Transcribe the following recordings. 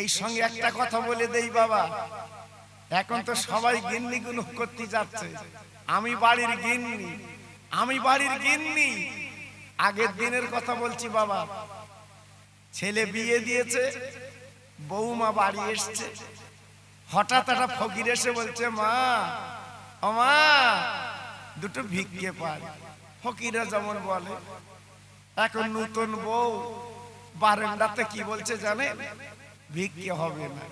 এই সঙ্গে একটা কথা বলে দেই বাবা। এখন তো সবাই গিন্নি গুলো করতে যাচ্ছে। আমি বাড়ির গিন্নি। আমি বাড়ির গিন্নি। আগের দিনের কথা বলছি বাবা। ছেলে বিয়ে দিয়েছে বৌমা বাড়ি এসছে। হঠাৎ একটা ফকির এসে বলছে, মা, ও মা, দুটো ভিক্ষে পাই। ফকিরা যেমন বলে, এখন নতুন বউ, বারান্দাতে কি বলছে জানে ভিক্ষে হবে না।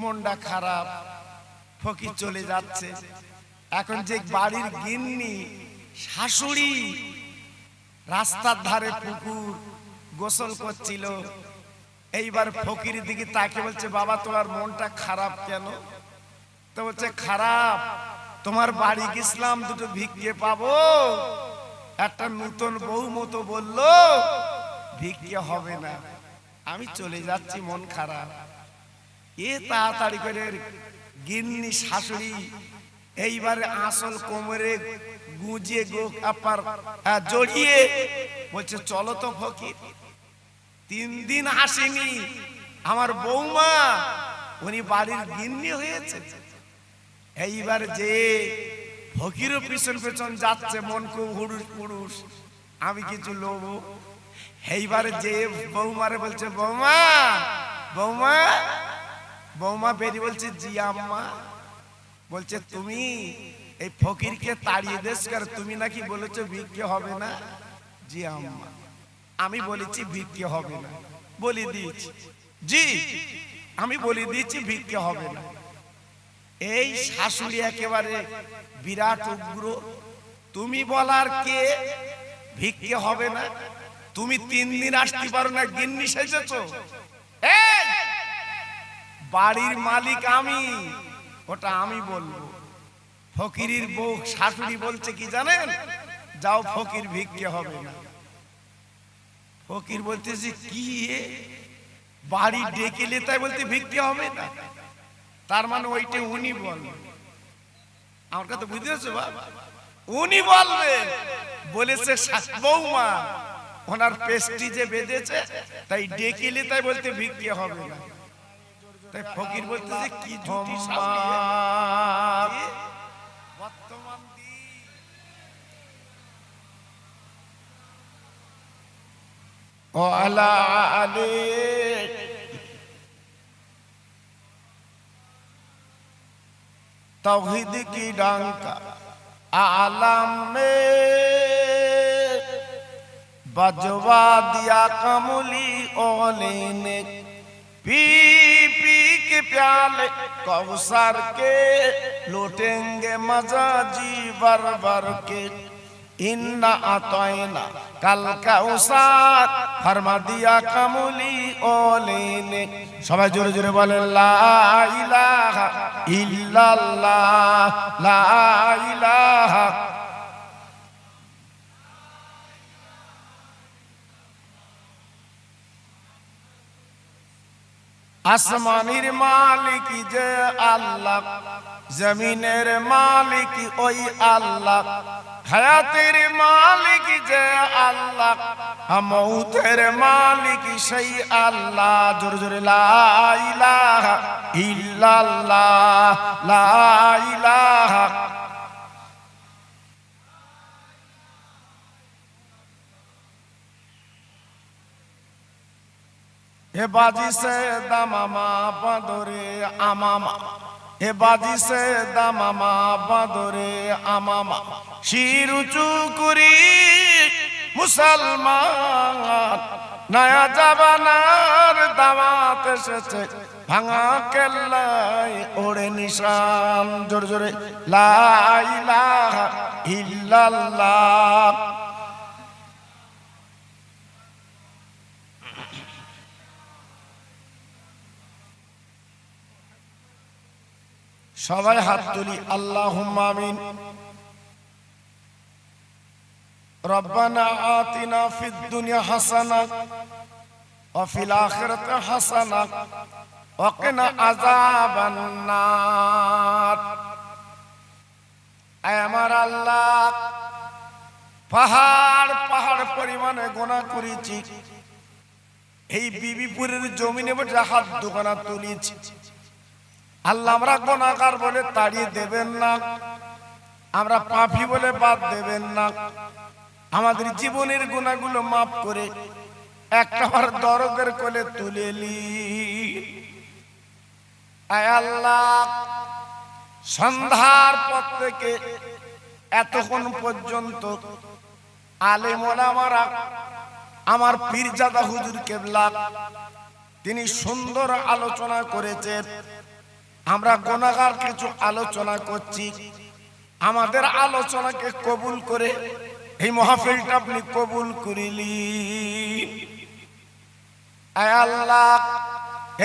মনটা খারাপ, ফকির চলে যাচ্ছে। এখন যে বাড়ির গিন্নি, শাশুড়ি রাস্তার ধারে পুকুর গোসল করছিল, এইবার ফকির দিকে তাকে বলছে, বাবা, তোমার মনটা খারাপ কেন? তো বলছে, খারাপ, তোমার বাড়ি গেছিলাম, দুটো ভিক্ষে পাবো। একটা নতুন বউ মতো বলল, ভিক্ষে হবে না। আমি চলে যাচ্ছি, মন খারাপ। এ তাড়াতাড়ি করে গিন্নি শাশুড়ি, এইবারে আসল কোমরে গুজিয়ে গো আপার জড়িয়ে বলছে, চলো তো ফকির, তিন দিন আসেনি। আমার বৌমা, উনি বাড়ির গিন্নি হয়েছে। এইবার যে ফকিরও পিছন পেছন যাচ্ছে, মন খুব হুড়ুস পুরুষ আমি কিছু লোভ এইবারে যে বৌমারে বলছে, বৌমা বৌমা বৌমা বেরি বলছে, জি আম্মা। বলছে, তুমি এই ফকিরকে তাড়িয়ে দেশ কর তুমি নাকি বলেছ ভিক্ষে হবে না? জি আম্মা। আমি বলেছি, ভিক্ষে হবে না। বলে দিয়েছি, জি, আমি বলে দিয়েছি, ভিক্ষে হবে না। এই শাশুড়ি একেবারে বিরাট উগ্র। তুমি বলার কে ভিক্ষে হবে না? তুমি তিন দিন আসতে পারো না, গিন্নি সেজেছ। বাড়ির মালিক আমি, ওটা আমি বলব। ফকিরির বউ শাশুড়ি বলছে কি জানেন? যাও ফকির ভিক্ষে হবে না। ফকির বলতেছে, কি বাড়ি ডেকে তাই বলতে ভিক্ষে হবে না। তার মানে ওইটা উনি বলবে। আমার কথা বুঝতে পারছ বাবা উনি বলবে, বলেছে, বৌমা ওনার পেস্টি যে বেঁধেছে, তাই ডেকিলে তাই বলতে বিক্রি হবে না। তাই ফকির বলতে যে কি ঝুটি বর্তমান وعلى عليك बजवा दिया कमली ओले ने पी पी के प्याले कौसर के लूटेंगे मजा जी बर बर के इन्ना अतोयना कल कौसार फरमा दिया कमली ओले ने সবাই জোরে জোরে বলেন লা ইলাহা ইল্লাল্লাহ লা ইলাহা আসমানির মালিক যে আল্লাহ, জমিনের মালিক ওই আল্লাহ, হায়াতের মালিক যে আল্লাহ মৌতের মালিক সেই আল্লাহ। জোর জোরে, লা ইলাহা ইল্লাল্লাহ, লা হে বাজি সে দামামা বাঁদরে আমামা। হে বাজি সে দামামা বাঁদরে আমামা। শির উঁচু করি মুসলমান, নয়া জাবানার দামাত এসেছে। ভাঙা কেল্লাই ওড়ে নিশান। জোরে জোরে, লা ইলাহা ইল্লাল্লাহ। সবাই হাত তুলি আল্লাহ আমিন ربنا آتنا في الدنيا حسنة وفي الآخرة حسنة وقنا عذاب النار আয় আমার আল্লাহ পাহাড় পাহাড় পরিমাণে গোনা করেছি এই বিবিপুরের জমিনে বসে হাত দোকানা তুলেছি আল্লাহ আমরা গোনাকার বলে তাড়িয়ে দেবেন না। আমরা পাপি বলে বাদ দেবেন না। আমাদের জীবনের গুণাগুলো মাফ করে একটাবার দরদের কোলে তুলে লি আল্লাহ, সন্ধ্যার পর থেকে এতক্ষণ পর্যন্ত আলেমোলামারা আমার পীরজাদা হুজুর কেবলা, তিনি সুন্দর আলোচনা করেছেন। আমরা গোনাগার কিছু আলোচনা করছি। আমাদের আলোচনাকে কবুল করে এই মহাফিলটা আপনি কবুল করিলি।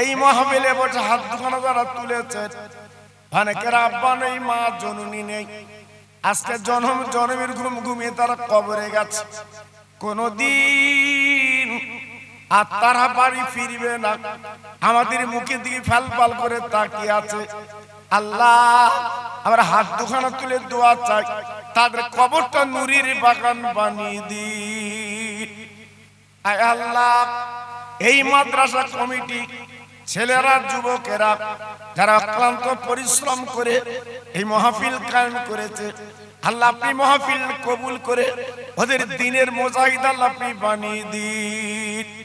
এই মহাবিলে বসে হাত দুখানা যারা তুলেছেন অনেকের আব্বা নেই, মা জননী নেই। আজকে জনম, জন্মের ঘুম ঘুমিয়ে তারা কবরে গেছে। কোনদিন আর তারা বাড়ি ফিরবে না। আমাদের মুখের দিকে ফেল ফাল করে তাকিয়ে আছে। আল্লাহ, আমরা হাত দুখানা তুলে দোয়া চাই। তাদের কবরটা নুরির বাগান বানিয়ে দি আল্লাহ, এই মাদ্রাসা কমিটি ছেলেরা, যুবকেরা যারা অক্লান্ত পরিশ্রম করে এই মহাফিল কায়েম করেছে, আল্লাহ আপনি মহাফিল কবুল করে ওদের দিনের মোজাহিদ আল্লাহ আপনি বানিয়ে দিন।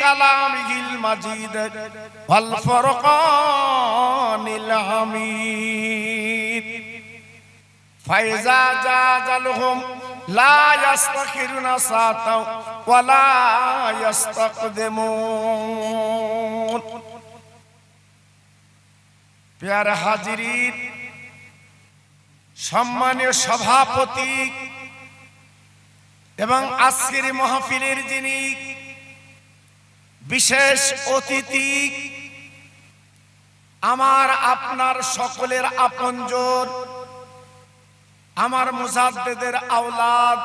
كلامه المجيد والفرقان الحميد فإذا جادلهم لا يستخرون ساعة ولا يستقدمون প্যারে হাজিরিন সম্মানীয় সভাপতি এবং আজকের মহাফিলের যিনি বিশেষ অতিথি, আমার আপনার সকলের আপনজন, আমার মুজাদ্দেদের আওলাদ,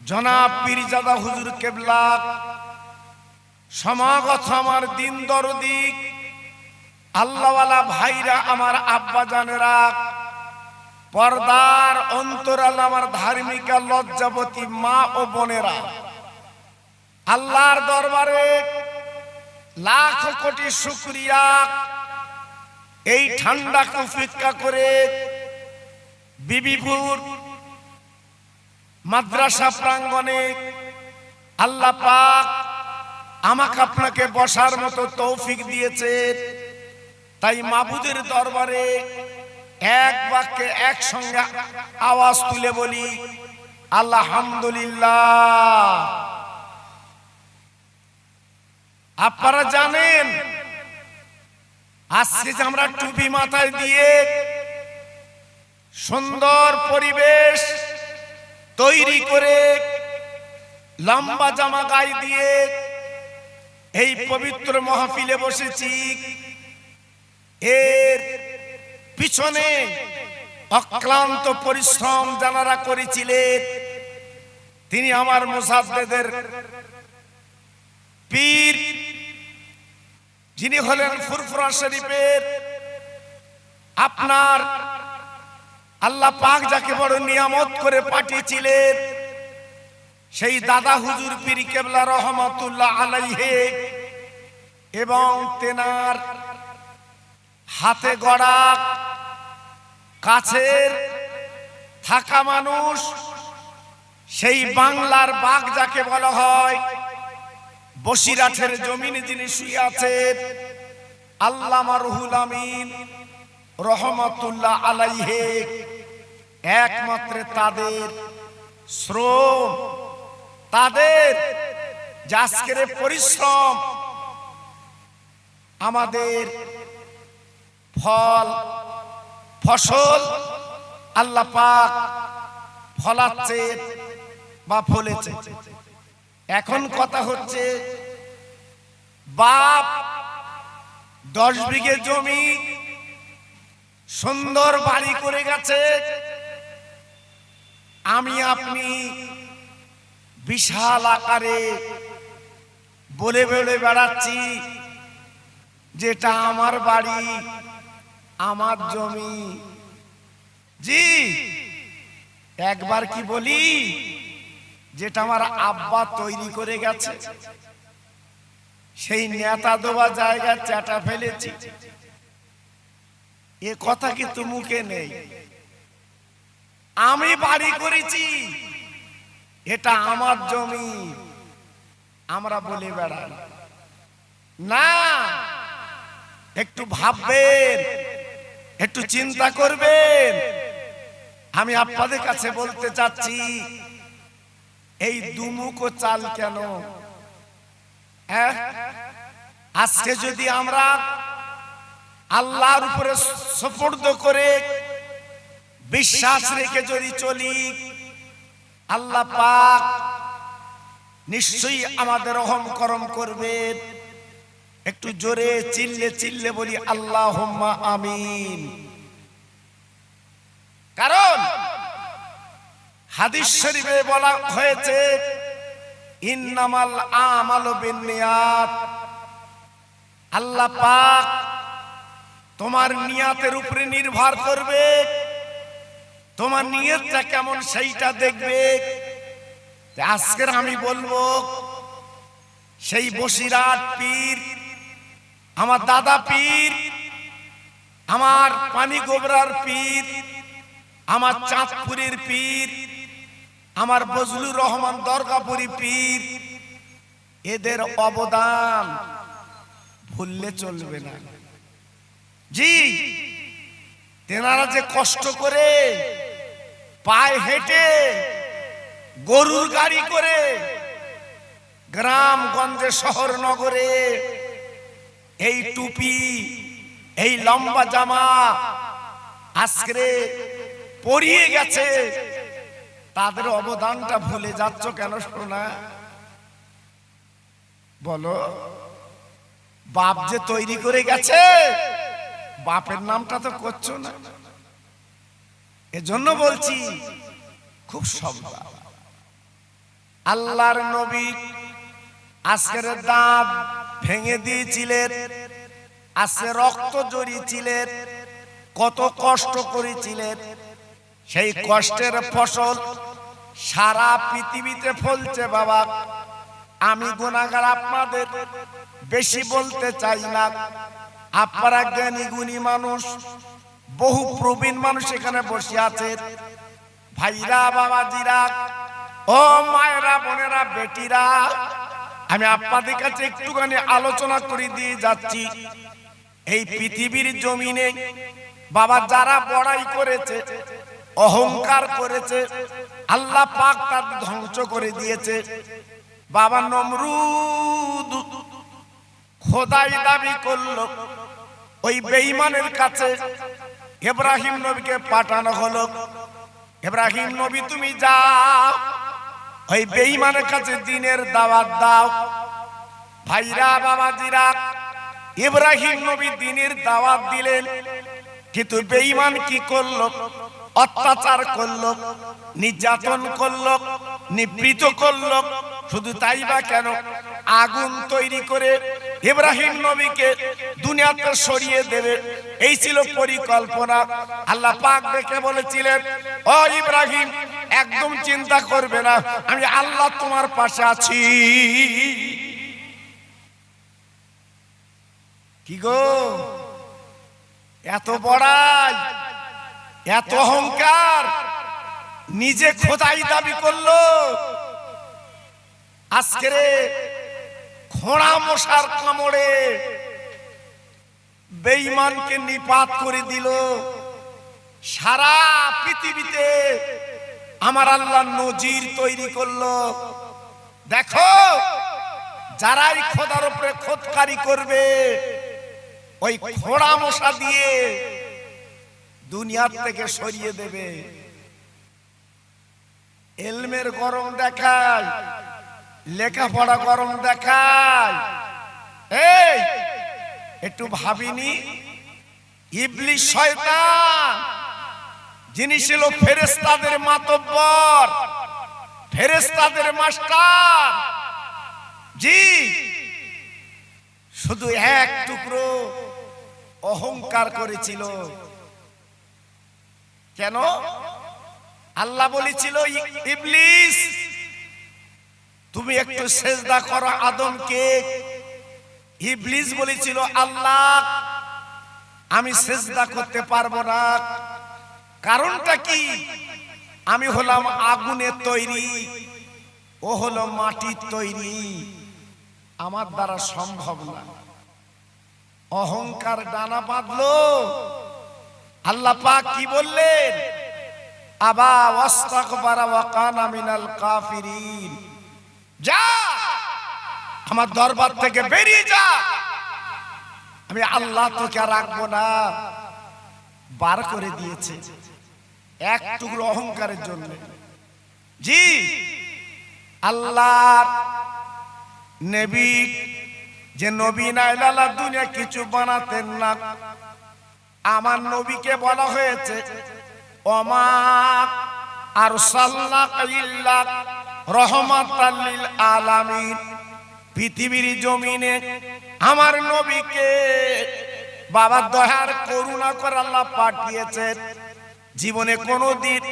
জনাব পীরজাদা হুজুর কেবলা, সমাগত আমার দিন দরদিক আল্লাহওয়ালা ভাইরা আমার আব্বা জানেরা, পর্দার অন্তরাল আমার ধার্মিকা লজ্জাবতী মা ও বোনেরা। আল্লাহর দরবারে লাখ কোটি শুক্রিয়া। এই ঠান্ডাকে উপেক্ষা করে বিবিপুর মাদ্রাসা প্রাঙ্গণে আল্লাহ পাক আমাকে আপনাকে বসার মতো তৌফিক দিয়েছে। তাই মাবুদের দরবারে এক বাক্যে একসঙ্গে আওয়াজ তুলে বলি আল্লাহামদুলিল্লাহ আপনারা জানেন আজকে যে আমরা টুপি মাথায় দিয়ে সুন্দর পরিবেশ তৈরি করে লম্বা জামা গায়ে দিয়ে এই পবিত্র মহাফিলে বসেছি। এর পিছনে অক্লান্ত পরিশ্রম জানারা করেছিলেন। তিনি আমার মুসাদ্দেদের পীর যিনি হলেন ফুরফুরা শরীফের আপনার আল্লাহ পাক যাকে বড় নিয়ামত করে পাঠিয়েছিলেন, সেই দাদা হুজুর পীর কেবলা রহমাতুল্লাহ আলাইহে এবং তেনার হাতে গড়া কাছের থাকা মানুষ, সেই বাংলার বাঘ যাকে বলা হয় বসিরাঠের জমিনে যিনি শুয়ে আছেন আল্লামা রুহুল আমিন রহমতুল্লাহ আলাইহে, একমাত্র তাদের শ্রম, তাদের জাসকের পরিশ্রম, আমাদের ফল, ফসল আল্লাহ পাক ফলাচ্ছে বা ফলেছে। এখন কথা হচ্ছে, বাপ দশ বিঘে জমি সুন্দর বাড়ি করে গেছে। আমি আপনি বিশাল আকারে বলে বলে বেড়াচ্ছি, যেটা আমার বাড়ি, আমার জমি। জি, একবার কি বলি? যেটা আমার আব্বা তৈরি করে গেছে। সেই নেতা দেওয়া জায়গা চাটা ফেলেছি। এ কথা কিন্তু মুখে নেই? আমি বাড়ি করেছি। এটা আমার জমি। আমরা বলে বেড়াই। না, একটু ভাববেন, একটু চিন্তা করবেন। আমি আপনাদের কাছে বলতে চাচ্ছি এই দুমুখো চাল কেন? হ্যাঁ? আজকে যদি আমরা আল্লাহর উপরে সপর্দ করে বিশ্বাস রেখে যদি চলি, আল্লাহ পাক নিশ্চয়ই আমাদের অহম করম করবে। একটু জোরে চিল্লে চিল্লে বলি আল্লাহ আমিন। কারণ হাদিস শরীফে বলা হয়েছে, ইন্নামাল আমালু বিন্নিয়াত। আল্লাহ পাক তোমার নিয়াতের উপরে নির্ভর করবে। তোমার নিয়তটা কেমন সেইটা দেখবে। আজকের আমি বলব, সেই বসিরাট পীর, আমার দাদা পীর, আমার পানি গোবরার পীর, আমার চাঁদপুরের পীর আমার বজলুর রহমান দরগাপুরি পীর। এদের অবদান ভুললে চলবে না। জি, তেনারা যে কষ্ট করে পায়ে হেঁটে গরুর গাড়ি করে গ্রাম গঞ্জে শহর নগরে এই টুপি, এই লম্বা জামা আজকে পরিয়ে গেছে তাদের অবদানটা ভুলে যাচ্ছ কেন শোনা বলো, বাপ যে তৈরি করে গেছে, বাপের নামটা তো করছ না। এজন্য বলছি, খুব সম্ভব। আল্লাহর নবী আজকের দাঁত ভেঙে দিয়েছিলেন, আজকে রক্ত জড়িয়েছিলেন, কত কষ্ট করেছিলেন। সেই কষ্টের ফসল সারা পৃথিবীতে ফলছে বাবা। আমি গুণাগার আপনাদের বেশি বলতে চাই না। আপনারা জ্ঞানী গুণী মানুষ, বহু প্রবীণ মানুষ এখানে বসে আছে। ভাইরা বাবা জিরা ও মায়েরা, বোনেরা, বেটিরা, আমি আপনাদের কাছে একটুখানি আলোচনা করে দিয়ে যাচ্ছি। এই পৃথিবীর জমিনে বাবা যারা বড়াই করেছে অহংকার করেছে। আল্লাহ পাক তার ধ্বংস করে দিয়েছে। বাবা নমরুদ খোদাই দাবি করল, ওই বেঈমানের কাছে ইব্রাহিম নবীকে পাঠানো হলো। ইব্রাহিম নবী, তুমি যাও, ওই বেঈমানের কাছে দিনের দাওয়াত দাও। ভাইরা, বাবাজিরা, ইব্রাহিম নবী দিনের দাওয়াত দিলেন, কিন্তু বেঈমান কি করল? অত্যাচার করল, নির্যাতন করল নিবৃত করল। শুধু তাই বা কেন? আগুন তৈরি করে ইব্রাহিম নবীকে দুনিয়াতে সরিয়ে দেবে। এই ছিল পরিকল্পনা। আল্লাহ পাক দেখে বলেছিলেন, ও ইব্রাহিম, একদম চিন্তা করবে না। আমি আল্লাহ তোমার পাশে আছি। কি গো? এত বড়াই! এত অহংকার, নিজে খোদাই দাবি করল। আজকে খোঁড়া মশার কামড়ে বেঈমানকে নিপাত করে দিল। সারা পৃথিবীতে আমার আল্লাহ নজির তৈরি করল। দেখো, যারাই খোদার উপরে খোদকারি করবে, ওই খোড়া মশা দিয়ে দুনিয়ার থেকে সরিয়ে দেবে। এলমের গরম দেখায়, লেখাপড়া গরম দেখায়। একটু ভাবিনি? ইবলি শয়তান, যিনি ছিল ফেরেস্তাদের মাতব্বর ফেরেস্তাদের মাস্টার, জি, শুধু এক টুকরো অহংকার করেছিল। কেন? আল্লাহ বলেছিল, "ই- ইবলিস, তুমি একটু সেজদা করো আদমকে। ইবলিস বলেছিল, আল্লাহ, আমি সেজদা করতে পারব না। কারণটা কি? আমি হলাম আগুনের তৈরি, ও হলো মাটির তৈরি। আমার দ্বারা সম্ভব না। অহংকার ডানা বাঁধলো আল্লাহ পাক কি বললেন? আবা ওয়াস্তাকবারা ওয়া কানা মিনাল কাফিরিন। যা! আমার দরবার থেকে বেরিয়ে যা! আমি আল্লাহ তোকে রাখব না। বার করে দিয়েছে। এক টুকরো অহংকারের জন্য। জি! আল্লাহ নবী, যে নবী নাইলালা দুনিয়া কিছু বানাতেন না। আমার নবীকে বলা হয়েছে অমা আর রহমাতাল্লিল আলামিন। পৃথিবীর জমিনে আমার নবীকে বাবা দয়ার করুণা করে আল্লাহ পাঠিয়েছেন। জীবনে কোনোদিন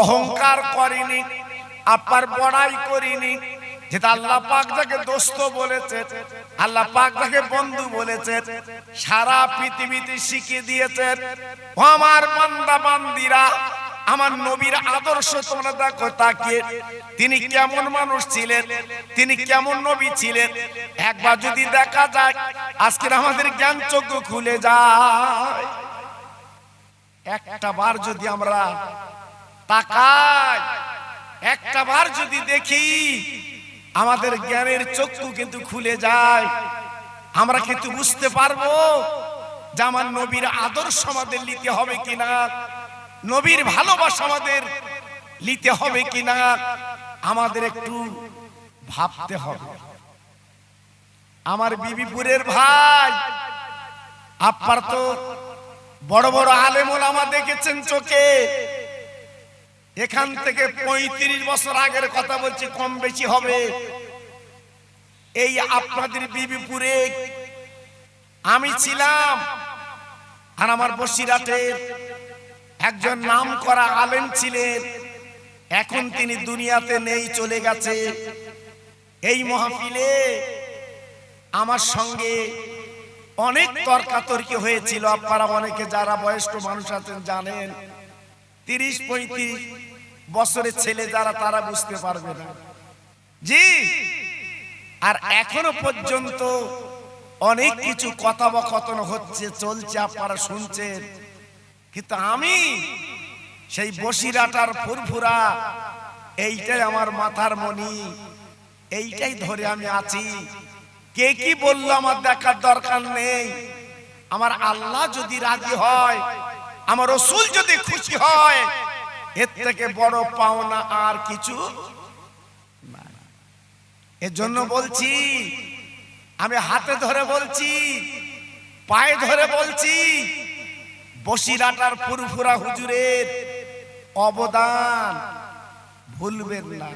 অহংকার করিনি, আপার বড়াই করিনি যেটা আল্লাহ পাক যাকে দোস্ত বলেছে, আল্লাহ পাক যাকে বন্ধু বলেছে, সারা পৃথিবীতে শিখিয়ে দিয়েছেন ও আমার বান্দা বান্দিরা, আমার নবীর আদর্শ তোমরা দেখো, তাকিয়ে তিনি কেমন মানুষ ছিলেন, তিনি কেমন নবী ছিলেন, একবার যদি দেখা যায়, আজকের আমাদের জ্ঞান চক্ষু খুলে যায়। একটা বার যদি আমরা তাকাই, একটা বার যদি দেখি আমাদের জ্ঞানের চক্ষু কিন্তু খুলে যায়। আমরা কিন্তু বুঝতে পারব যে আমার নবীর আদর্শ আমাদের নিতে হবে কিনা, নবীর ভালোবাসা আমাদের নিতে হবে কিনা, আমাদের একটু ভাবতে হবে। আমার বিবিপুরের ভাই আপনার তো বড় বড় আলেমুল আমার দেখেছেন চোখে। এখান থেকে পঁয়ত্রিশ বছর আগের কথা বলছি, কম বেশি হবে। এই আপনাদের বিবিপুরে আমি ছিলাম, আর আমার বসিরাটের একজন নাম করা আলেম ছিলেন। এখন তিনি দুনিয়াতে নেই, চলে গেছে। এই মহাফিলে আমার সঙ্গে অনেক তর্কাতর্কি হয়েছিল। আপনারা অনেকে যারা বয়স্ক মানুষ আছেন জানেন তিরিশ, পঁয়ত্রিশ বছরের ছেলে যারা, তারা বুঝতে পারবে না। জি। আর এখনও পর্যন্ত অনেক কিছু কথোপকথন হচ্ছে, চলছে, আপনারা শুনছেন। কিন্তু আমি সেই বসিরাটার ফুরফুরা, এইটাই আমার মাথার মনি এইটাই ধরে আমি আছি। কে কি বলল আমার দেখার দরকার নেই। আমার আল্লাহ যদি রাজি হয় আমার রসুল যদি খুশি হয়, এর থেকে বড় পাওনা আর কিছু। এর জন্য বলছি, আমি হাতে ধরে বলছি, পায়ে ধরে বলছি, বসিরাটার ফুরফুরা হুজুরের অবদান ভুলবেন না।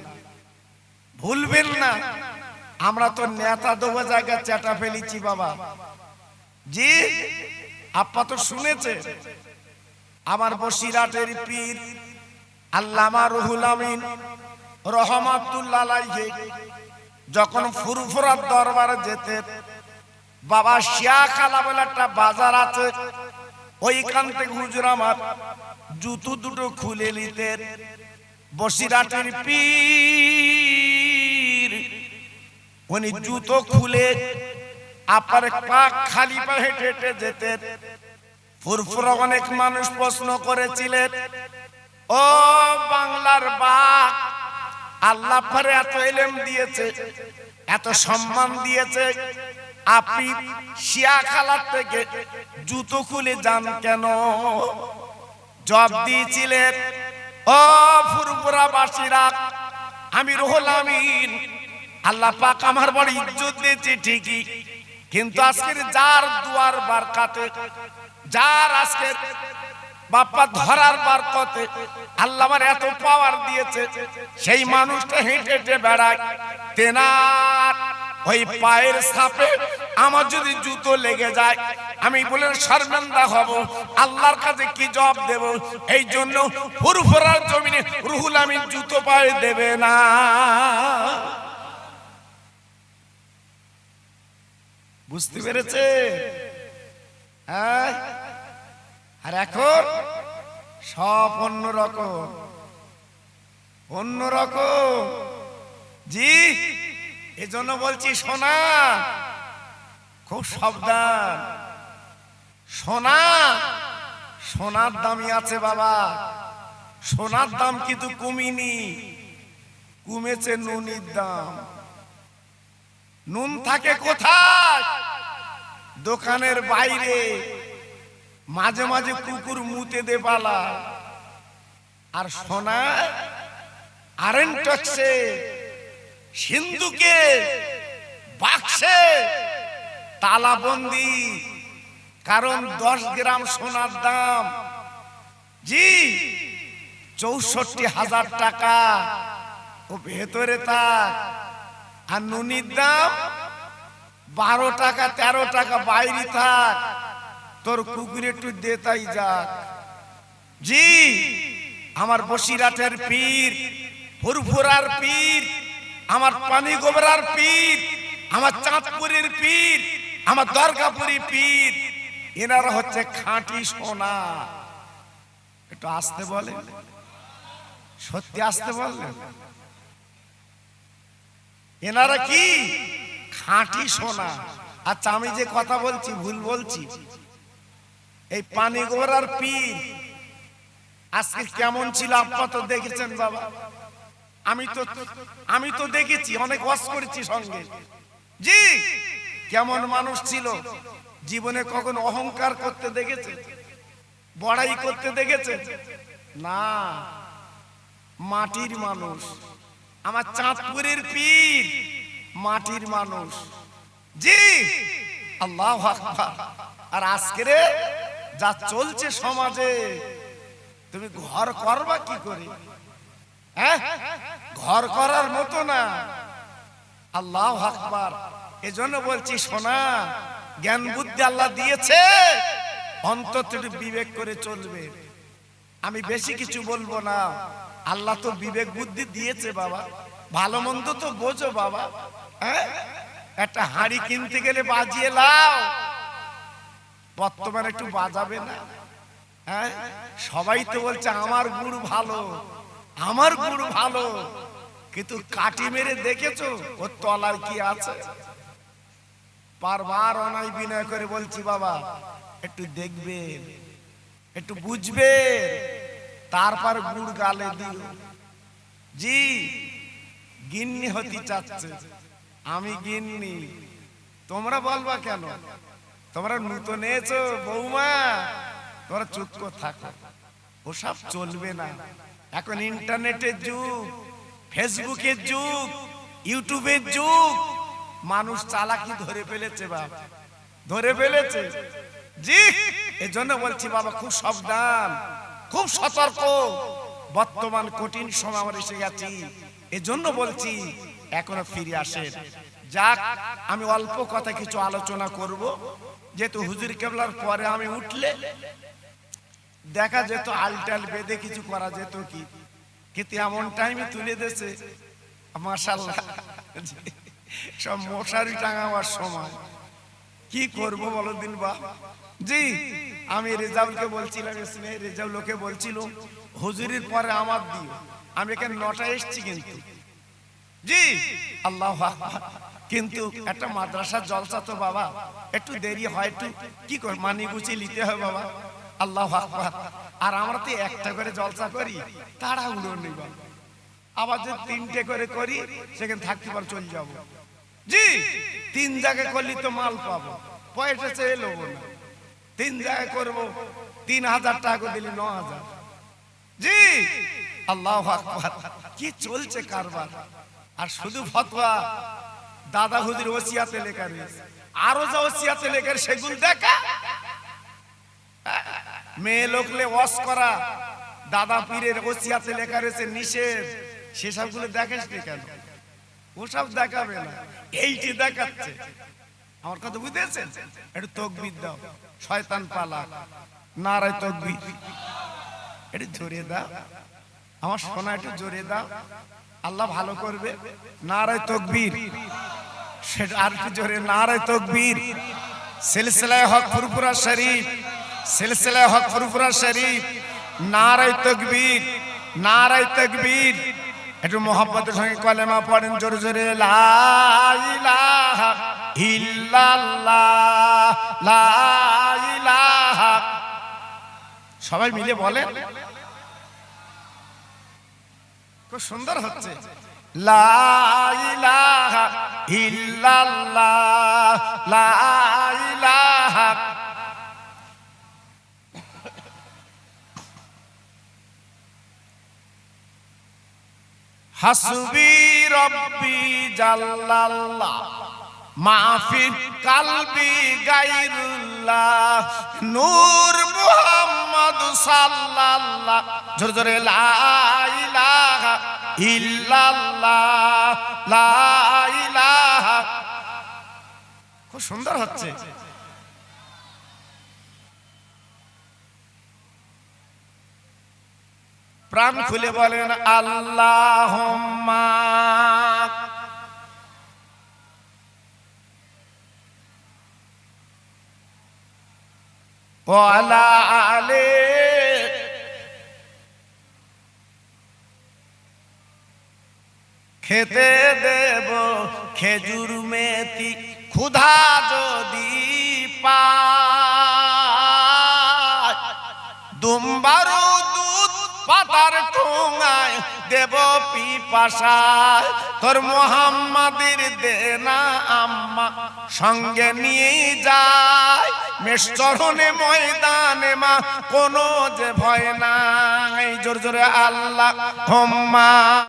ভুলবেন না। আমরা তো নেতা দেবো জায়গা চেটা ফেলেছি বাবা। জি, আপা তো শুনেছে। আমার বসিরাটের পীর আল্লামা রুহুল আমিন রহমাতুল্লাহ যখন ফুরফুরার দরবারে যেতেন বাবা শিয়াখালা বলে একটা বাজার আছে, ওইখান থেকে হুজুর আমার জুতো দুটো খুলে নিতেন। বসিরাটের পীর, উনি জুতো খুলে আপনার পা খালি পা হেঁটে হেঁটে যেতেন। ফুরফুরা অনেক মানুষ প্রশ্ন করেছিলেন, ও বাংলার বাঘ, আল্লাহ পরে এত এলেম দিয়েছে, এত সম্মান দিয়েছে, আপনি শিয়া খালার থেকে জুতো খুলে যান কেন? জব দিয়েছিলেন, ও ফুরফুরা বাসীরা আমি রুহুল আমিন, আল্লাহ পাক আমার বড় ইজ্জত দিয়েছে ঠিকই, কিন্তু আজকের যার দুয়ার বার বারকাতে যার আজকের বাপ্পা ধরার বারকতে আল্লাহ আমার এত পাওয়ার দিয়েছে, সেই মানুষটা হেঁটে হেঁটে বেড়ায়। তেনার ওই পায়ের সাপে আমার যদি জুতো লেগে যায়, আমি বলে শর্মেন্দা হব, আল্লাহর কাছে কি জবাব দেব? এই জন্য ফুরফুরার জমিনে রুহুল আমিন জুতো পায়ে দেবে না। বুঝতে পেরেছে হ্যাঁ? আর এখন সব অন্য রকম। অন্য রকম। জি, এজন্য বলছি সোনা, খুব সাবধান। সোনা, সোনার দামই আছে বাবা। সোনার দাম কিন্তু কমিনি। কমেছে নুনির দাম। নুন থাকে কোথায়? দোকানের বাইরে। মাঝে মাঝে কুকুর মুতে দে পালা আর সোনা, আরেন আরেন্টক্সে সিন্ধুকে বাক্সে তালাবন্দি, কারণ দশ গ্রাম সোনার দাম। জি, চৌষট্টি হাজার টাকা। ও ভেতরে থাক আর নুনির দাম বারো টাকা, তেরো টাকা, বাইরে থাক। তোর কুকুর একটু দে তাই যাক জি, আমার বসিরাটের পীর ফুরফুরার পীর, আমার পানি গোবরার পীর, আমার চাঁদপুরের পীর, আমার দরগাপুরি পীর, এনারা হচ্ছে খাঁটি সোনা। একটু আসতে বলে। সত্যি আসতে বললেন এনারা কি? খাঁটি সোনা। আচ্ছা আমি যে কথা বলছি, ভুল বলছি? এই পানি গোবরার পীর। আজকে কেমন ছিল আপা তো দেখেছেন বাবা? আমি তো আমি তো দেখেছি, অনেক ওয়াজ করেছি সঙ্গে। জি, কেমন মানুষ ছিল। জীবনে কখন অহংকার করতে দেখেছে, বড়াই করতে দেখেছে। না, মাটির মানুষ। আমার চাঁদপুরের পীর, মাটির মানুষ। জি, আল্লাহ আকবার। আর আজকে যা চলছে সমাজে, তুমি ঘর করবা কি করে? হ্যাঁ? ঘর করার মতো না। আল্লাহ আকবার। এজন্য বলছি সোনা জ্ঞান বুদ্ধি আল্লাহ দিয়েছে, অন্তত বিবেক করে চলবে। আমি বেশি কিছু বলব না। আল্লাহ তো বিবেক বুদ্ধি দিয়েছে বাবা। ভালো মন্দ তো বোঝো বাবা। হ্যাঁ? একটা হাঁড়ি কিনতে গেলে বাজিয়ে লাও। বর্তমানে একটু বাজাবে না? হ্যাঁ? সবাই তো বলছে, আমার গুড় ভালো, আমার গুড় ভালো। কিন্তু কাটি মেরে দেখেছ? ওর তলায় কি আছে? বারবার অনাই বিনয় করে বলছি, বাবা, একটু দেখবে, একটু বুঝবে। তারপর গুড় গালে দিও। জি, গিন্নি হতে চাচ্ছে। আমি গিন্নি, তোমরা বলবা কেন? তোমরা নূতন এসো বৌমা। তোমরা চুপ করে থাকো। ওসব চলবে না। এখন ইন্টারনেটের যুগ, ফেসবুকের যুগ, ইউটিউবের যুগ। মানুষ চালাকি ধরে ফেলেছে, বাবা। ধরে ফেলেছে। জি, এজন্য বলছি, বাবা, খুব সাবধান, খুব সতর্ক। বর্তমান কঠিন সময় আমরা এসে গেছি। এজন্য বলছি, এখনও ফিরে আসেন। যাক, আমি অল্প কথা কিছু আলোচনা করব। যেহেতু হুজুর কেবলার পরে আমি উঠলে, দেখা যেত আলটাল বেঁধে কিছু করা যেত কি? কিন্তু এমন টাইমে তুলে দিয়েছে। মাসাল্লাহ সব মশারি টাঙাবার সময়। কি করব বলো দিন বা? জি, আমি রেজাউলকে বলছিলাম স্নেহ রেজাউলকে বলছিল, হুজুরির পরে আমার দিও। আমি এখানে নটা এসছি কিন্তু। জি, আল্লাহ। কিন্তু একটা মাদ্রাসার জলসা তো বাবা, একটু দেরি হয়, একটু কি কর, মানি গুছিয়ে নিতে হয় বাবা। আল্লাহ। আর আমরা তো একটা করে জলসা করি তারা উড়ো নেই বাবা। আবার যদি তিনটে করে করি, সেখানে থাকতে পার চলে যাব। জি, তিন জায়গায় করলি তো মাল পাবো। পয়সা চেয়ে লোবো না। তিন জায়গায় করব, তিন হাজার টাকা দিলি ন হাজার। জি, আল্লাহ কি চলছে কারবার? আর শুধু ফতোয়া দাদা হুদির ওসিয়াতে লেখা রয়েছে। আরও যা ওসিয়াতে লেখা সেগুলো দেখা। মেয়ে লোকলে ওয়াশ করা, দাদা পীরের ওসিয়াতে লেখা রয়েছে, নিষেধ। সেসবগুলো দেখাস নি কেন? ওসব দেখাবে না। এইটি দেখাচ্ছে। আমার কথা বুঝতেছেন একটু তকবির দাও। শয়তান পালা। নারায় তকবির। একটু জোরে দাও। আমার সোনা একটু জোরে দাও। আল্লাহ ভালো করবে। নারায় তকবীর। সেটা আর একটু জোরে, নারায় তকবীর। সিলসিলায় হক ফুরফুরা শরীফ, সিলসিলায় হক ফুরফুরা শরীফ। নারায় তকবীর নারায় তকবীর। একটু মোহাম্মতের সঙ্গে কলেমা পড়েন জোরে জোরে। লা ইলাহা ইল্লাল্লাহ, লা ইলাহা। সবাই মিলে বলেন। খুব সুন্দর হচ্ছে। হাসবি রব্বি জাল্লাল্লাহ। মাফি কালবি গাইরুল্লাহ, নূর মুহাম্মদ সাল্লাল্লাহ। জোরে জোরে, লা ইলাহা ইল্লাল্লাহ, লা ইলাহা। খুব সুন্দর হচ্ছে। প্রাণ খুলে বলেন আল্লাহ আলে। খেতে দেব খেজুর মেতি ক্ষুধা যদি পায়। দুম্বারু দুধ পাতার ঠোঙায় দেব পিপাসা তোর মোহাম্মদের দেনা আম্মা। সঙ্গে নিয়ে যায় মেষচরণে ময়দানে মা। কোনো যে ভয় নাই, জোর জোরে আল্লাহ হোম্মা